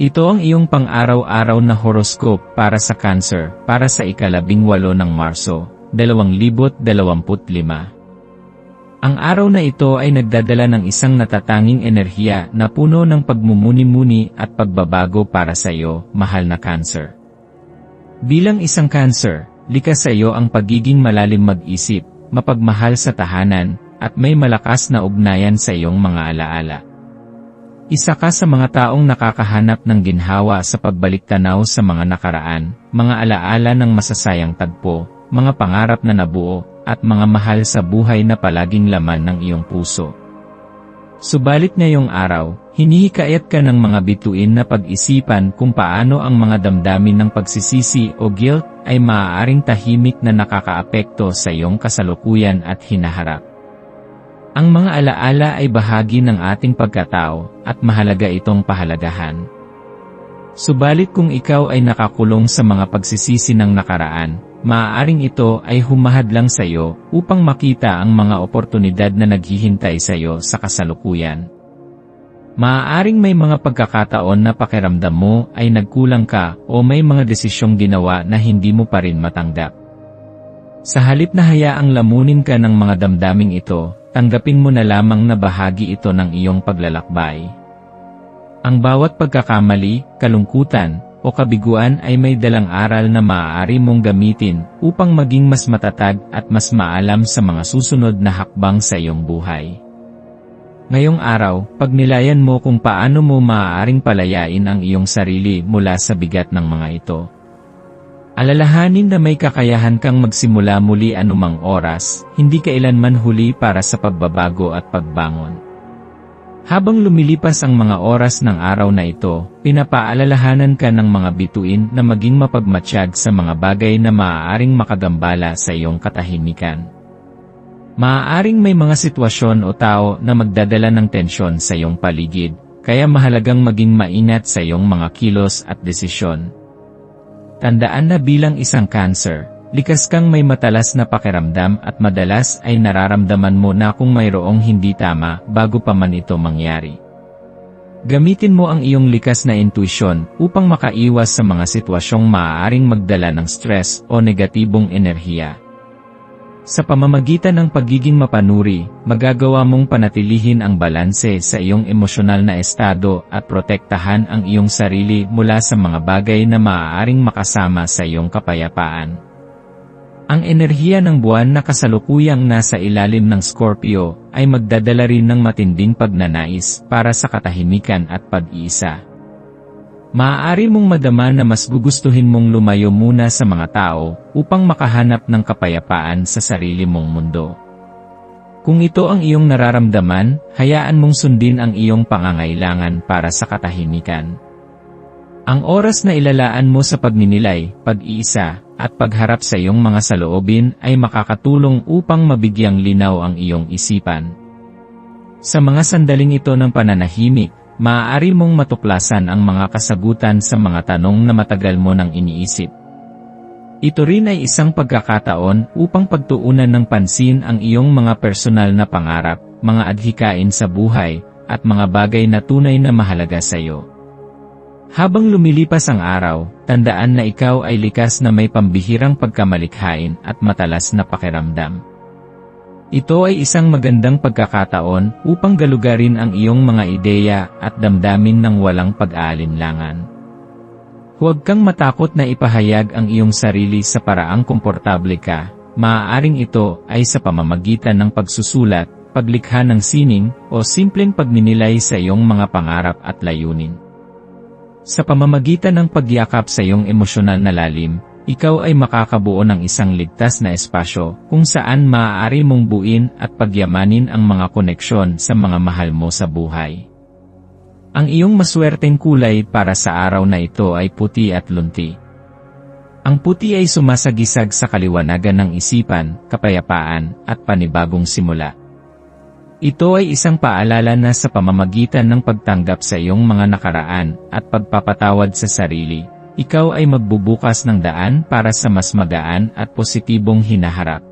Ito ang iyong pang-araw-araw na horoscope para sa Cancer, para sa ikalabing walo ng Marso, 2025. Ang araw na ito ay nagdadala ng isang natatanging enerhiya na puno ng pagmumuni-muni at pagbabago para sa iyo, mahal na Cancer. Bilang isang Cancer, likas sa iyo ang pagiging malalim mag-isip, mapagmahal sa tahanan, at may malakas na ugnayan sa iyong mga alaala. Isa ka sa mga taong nakakahanap ng ginhawa sa pagbalik tanaw sa mga nakaraan, mga alaala ng masasayang tagpo, mga pangarap na nabuo, at mga mahal sa buhay na palaging laman ng iyong puso. Subalit ngayong araw, hinihikayat ka ng mga bituin na pag-isipan kung paano ang mga damdamin ng pagsisisi o guilt ay maaaring tahimik na nakakaapekto sa iyong kasalukuyan at hinaharap. Ang mga alaala ay bahagi ng ating pagkatao, at mahalaga itong pahalagahan. Subalit kung ikaw ay nakakulong sa mga pagsisisi ng nakaraan, maaaring ito ay humahadlang sa iyo upang makita ang mga oportunidad na naghihintay sa iyo sa kasalukuyan. Maaaring may mga pagkakataon na pakiramdam mo ay nagkulang ka o may mga desisyong ginawa na hindi mo pa rin matanggap. Sa halip na hayaang lamunin ka ng mga damdaming ito, tanggapin mo na lamang na bahagi ito ng iyong paglalakbay. Ang bawat pagkakamali, kalungkutan, o kabiguan ay may dalang aral na maaari mong gamitin upang maging mas matatag at mas maalam sa mga susunod na hakbang sa iyong buhay. Ngayong araw, pagnilayan mo kung paano mo maaaring palayain ang iyong sarili mula sa bigat ng mga ito. Alalahanin na may kakayahan kang magsimula muli anumang oras, hindi kailanman huli para sa pagbabago at pagbangon. Habang lumilipas ang mga oras ng araw na ito, pinapaalalahanan ka ng mga bituin na maging mapagmatsyag sa mga bagay na maaaring makagambala sa iyong katahimikan. Maaaring may mga sitwasyon o tao na magdadala ng tensyon sa iyong paligid, kaya mahalagang maging maingat sa iyong mga kilos at desisyon. Tandaan na bilang isang cancer, likas kang may matalas na pakiramdam at madalas ay nararamdaman mo na kung mayroong hindi tama bago pa man ito mangyari. Gamitin mo ang iyong likas na intuisyon upang makaiwas sa mga sitwasyong maaaring magdala ng stress o negatibong enerhiya. Sa pamamagitan ng pagiging mapanuri, magagawa mong panatilihin ang balanse sa iyong emosyonal na estado at protektahan ang iyong sarili mula sa mga bagay na maaaring makasama sa iyong kapayapaan. Ang enerhiya ng buwan na kasalukuyang nasa ilalim ng Scorpio ay magdadala rin ng matinding pagnanais para sa katahimikan at pag-iisa. Maaari mong madama na mas gugustuhin mong lumayo muna sa mga tao upang makahanap ng kapayapaan sa sarili mong mundo. Kung ito ang iyong nararamdaman, hayaan mong sundin ang iyong pangangailangan para sa katahimikan. Ang oras na ilalaan mo sa pagninilay, pag-iisa, at pagharap sa iyong mga saloobin ay makakatulong upang mabigyang linaw ang iyong isipan. Sa mga sandaling ito ng pananahimik, maaari mong matuklasan ang mga kasagutan sa mga tanong na matagal mo nang iniisip. Ito rin ay isang pagkakataon upang pagtuunan ng pansin ang iyong mga personal na pangarap, mga adhikain sa buhay, at mga bagay na tunay na mahalaga sa iyo. Habang lumilipas ang araw, tandaan na ikaw ay likas na may pambihirang pagkamalikhain at matalas na pakiramdam. Ito ay isang magandang pagkakataon upang galugarin ang iyong mga ideya at damdamin ng walang pag-aalinlangan. Huwag kang matakot na ipahayag ang iyong sarili sa paraang komportable ka, maaaring ito ay sa pamamagitan ng pagsusulat, paglikha ng sining, o simpleng pagninilay sa iyong mga pangarap at layunin. Sa pamamagitan ng pagyakap sa iyong emosyonal na lalim, ikaw ay makakabuo ng isang ligtas na espasyo kung saan maaari mong buin at pagyamanin ang mga koneksyon sa mga mahal mo sa buhay. Ang iyong maswerteng kulay para sa araw na ito ay puti at lunti. Ang puti ay sumasagisag sa kaliwanagan ng isipan, kapayapaan, at panibagong simula. Ito ay isang paalala na sa pamamagitan ng pagtanggap sa iyong mga nakaraan at pagpapatawad sa sarili, ikaw ay magbubukas ng daan para sa mas magaan at positibong hinaharap.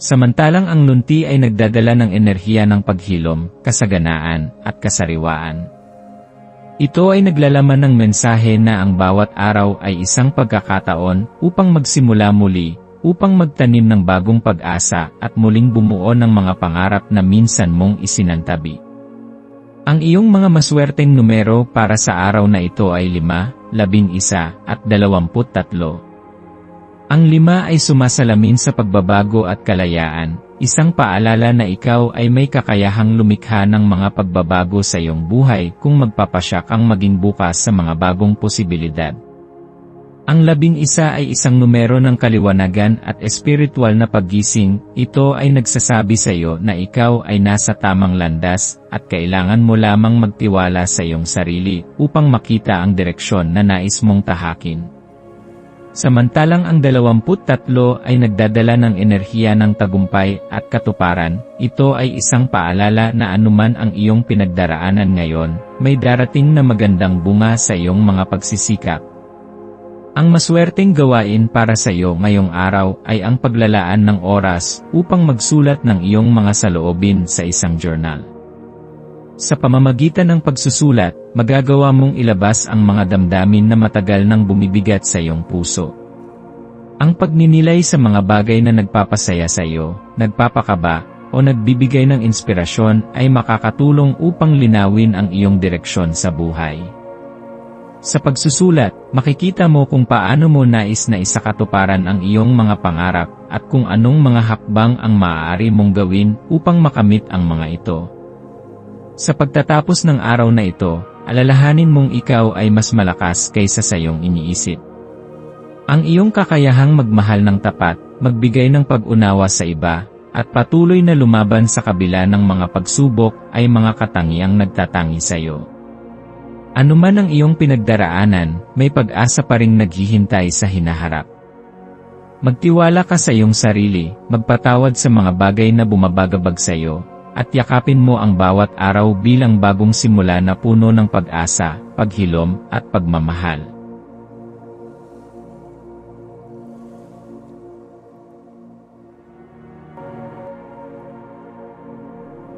Samantalang ang lunti ay nagdadala ng enerhiya ng paghilom, kasaganaan, at kasariwaan. Ito ay naglalaman ng mensahe na ang bawat araw ay isang pagkakataon upang magsimula muli, upang magtanim ng bagong pag-asa at muling bumuo ng mga pangarap na minsan mong isinantabi. Ang iyong mga maswerteng numero para sa araw na ito ay 5, 11 at 23. Ang lima ay sumasalamin sa pagbabago at kalayaan, isang paalala na ikaw ay may kakayahang lumikha ng mga pagbabago sa iyong buhay kung magpapasyak ang maging bukas sa mga bagong posibilidad. Ang labing isa ay isang numero ng kaliwanagan at espiritual na paggising, ito ay nagsasabi sa iyo na ikaw ay nasa tamang landas at kailangan mo lamang magtiwala sa iyong sarili upang makita ang direksyon na nais mong tahakin. Samantalang ang 23 ay nagdadala ng enerhiya ng tagumpay at katuparan, ito ay isang paalala na anuman ang iyong pinagdaraanan ngayon, may darating na magandang bunga sa iyong mga pagsisikap. Ang maswerteng gawain para sa iyo ngayong araw ay ang paglalaan ng oras upang magsulat ng iyong mga saloobin sa isang journal. Sa pamamagitan ng pagsusulat, magagawa mong ilabas ang mga damdamin na matagal nang bumibigat sa iyong puso. Ang pagninilay sa mga bagay na nagpapasaya sa iyo, nagpapakaba, o nagbibigay ng inspirasyon ay makakatulong upang linawin ang iyong direksyon sa buhay. Sa pagsusulat, makikita mo kung paano mo nais na isakatuparan ang iyong mga pangarap at kung anong mga hakbang ang maaari mong gawin upang makamit ang mga ito. Sa pagtatapos ng araw na ito, alalahanin mong ikaw ay mas malakas kaysa sa iyong iniisip. Ang iyong kakayahang magmahal ng tapat, magbigay ng pag-unawa sa iba, at patuloy na lumaban sa kabila ng mga pagsubok ay mga katangiang nagtatangi sa iyo. Ano man ang iyong pinagdaraanan, may pag-asa pa ring naghihintay sa hinaharap. Magtiwala ka sa iyong sarili, magpatawad sa mga bagay na bumabagabag sa iyo, at yakapin mo ang bawat araw bilang bagong simula na puno ng pag-asa, paghilom, at pagmamahal.